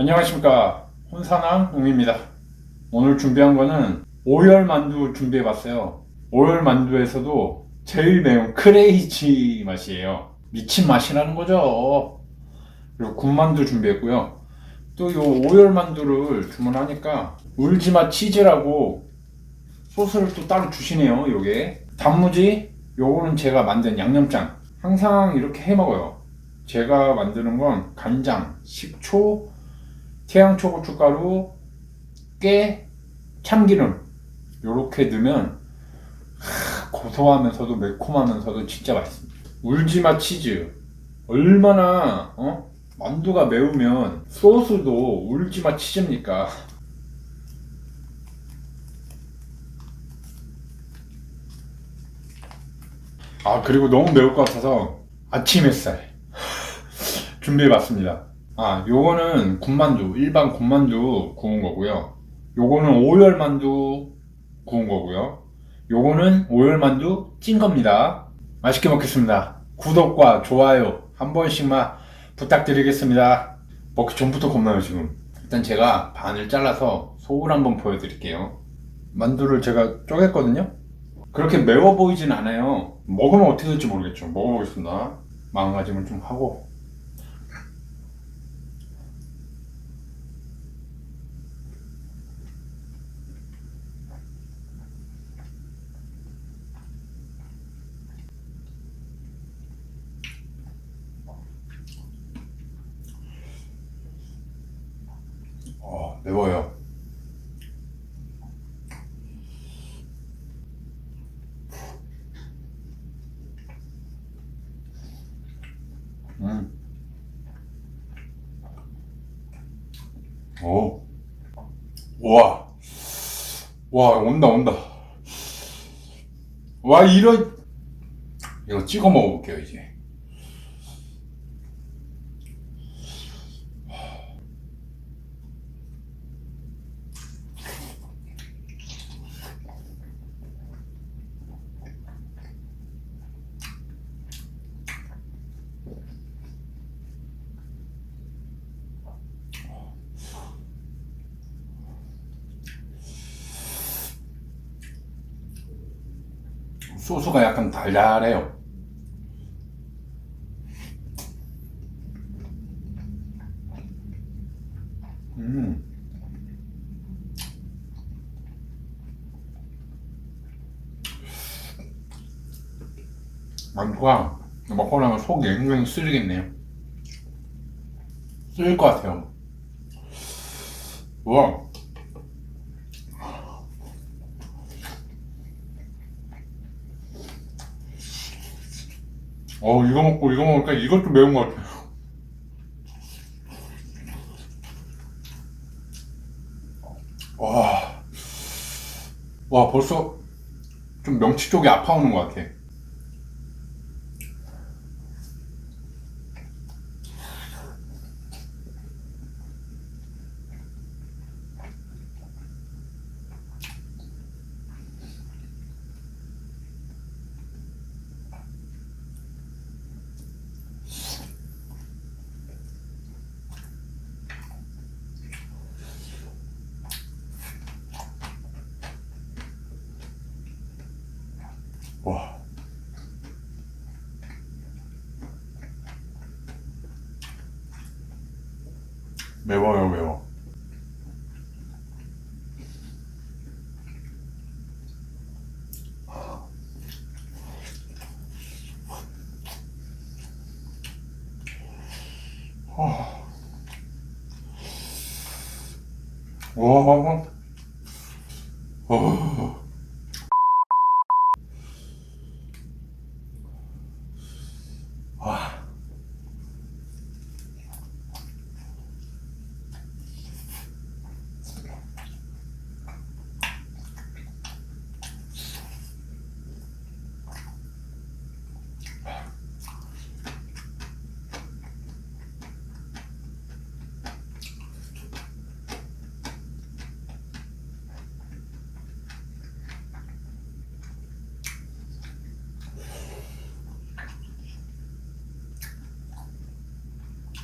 안녕하십니까. 혼사남 웅입니다. 오늘 준비한 거는 오열 만두 준비해 봤어요. 오열 만두에서도 제일 매운 크레이지 맛이에요. 미친 맛이라는 거죠. 그리고 군만두 준비했고요. 또 요 오열 만두를 주문하니까 울지마 치즈라고 소스를 또 따로 주시네요 요게. 단무지 요거는 제가 만든 양념장. 항상 이렇게 해 먹어요. 제가 만드는 건 간장, 식초, 태양초 고춧가루, 깨, 참기름 요렇게 넣으면 하, 고소하면서도 매콤하면서도 진짜 맛있습니다. 울지마 치즈 얼마나 어? 만두가 매우면 소스도 울지마 치즈입니까? 아 그리고 너무 매울 것 같아서 아침 햇살 준비해봤습니다. 아, 요거는 군만두, 일반 군만두 구운 거고요. 요거는 오열만두 구운 거고요. 요거는 오열만두 찐 겁니다. 맛있게 먹겠습니다. 구독과 좋아요 한 번씩만 부탁드리겠습니다. 먹기 전부터 겁나요, 지금. 일단 제가 반을 잘라서 속을 한번 보여드릴게요. 만두를 제가 쪼갰거든요? 그렇게 매워 보이진 않아요. 먹으면 어떻게 될지 모르겠죠. 먹어보겠습니다. 마음가짐을 좀 하고. 어, 매워요. 음. 오. 와. 와, 온다, 온다. 와, 이런. 이거 찍어 먹어볼게요, 이제. 소스가 약간 달달해요. 음. 만두가 먹고 나면 속이 굉장히 쓰리겠네요. 쓰릴 것 같아요. 와. 어 이거 먹고 이거 먹으니까 이것도 매운 것 같아요. 와, 와 벌써 좀 명치 쪽이 아파오는 것 같아. 와. 매워요, 매워. 와, 와. 와.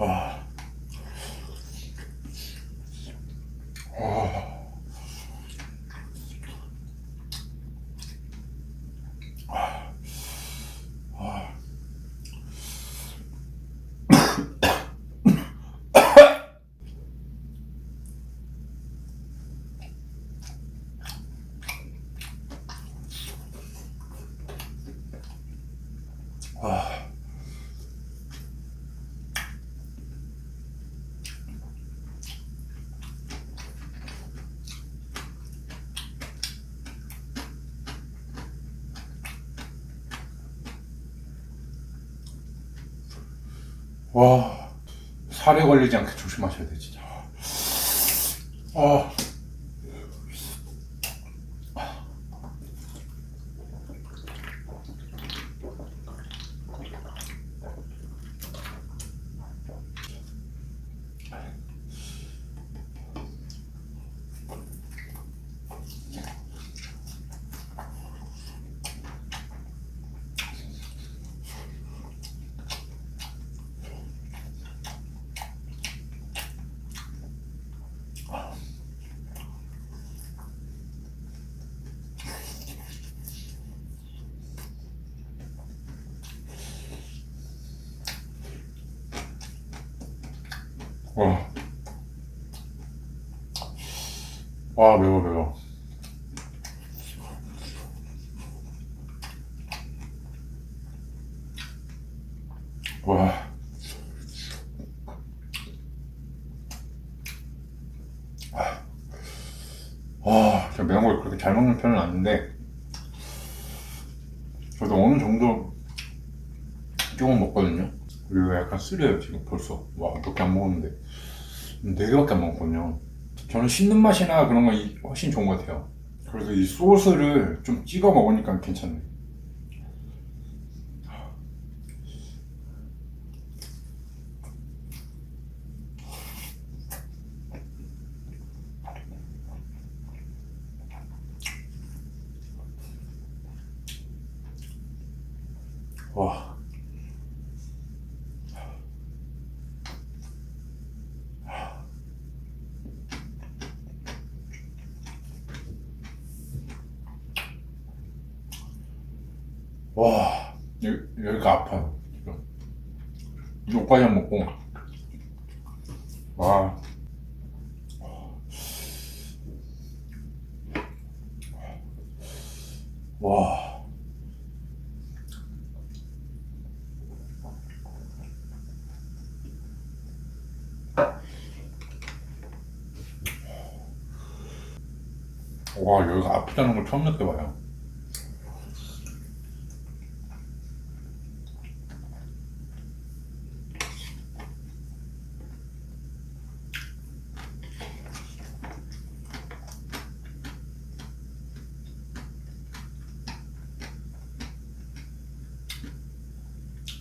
아. 아. 아. 아. 아. 와 살에 걸리지 않게 조심하셔야 돼 진짜. 아. 와. 와, 매워, 매워. 와. 와, 저 매운 걸 그렇게 잘 먹는 편은 아닌데, 저도 어느 정도 조금 먹거든요. 그리고 약간 쓰려요, 지금 벌써. 와, 몇 개 안 먹었는데. 네 개밖에 안 먹었거든요. 저는 씹는 맛이나 그런 거 이- 훨씬 좋은 것 같아요. 그래서 이 소스를 좀 찍어 먹으니까 괜찮네. 와. 와, 여기, 여기가 아파요. 지금. 안 먹고. 와. 와. 와, 여기가 아프다는 걸 처음 느껴봐요.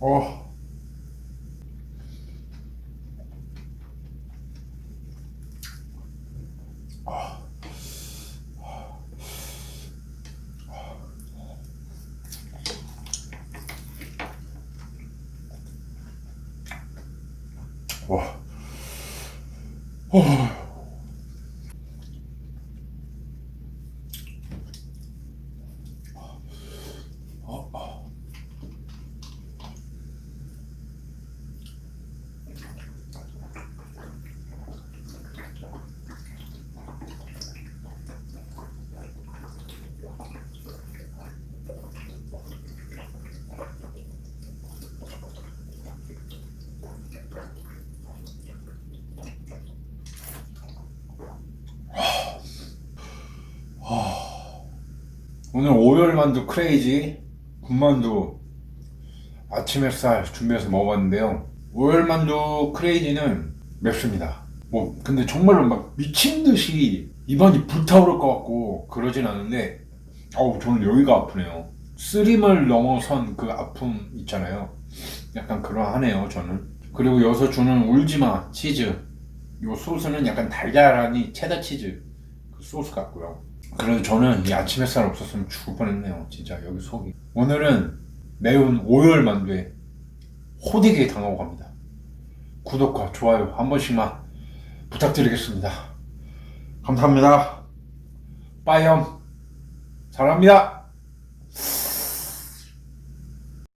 어. 와. 어. 오늘 오열만두 크레이지 군만두 아침 햇살 준비해서 먹어봤는데요. 오열만두 크레이지는 맵습니다. 뭐 근데 정말로 막 미친 듯이 입안이 불타오를 것 같고 그러진 않은데 어우 저는 여기가 아프네요. 쓰림을 넘어선 그 아픔 있잖아요. 약간 그러하네요 저는. 그리고 여기서 주는 울지마 치즈 요 소스는 약간 달달하니 체다 치즈 그 소스 같고요. 그래도 저는 이 아침 햇살 없었으면 죽을 뻔했네요. 진짜 여기 속이. 오늘은 매운 오열 만두에 호되게 당하고 갑니다. 구독과 좋아요 한 번씩만 부탁드리겠습니다. 감사합니다. 빠이엄 사랑합니다.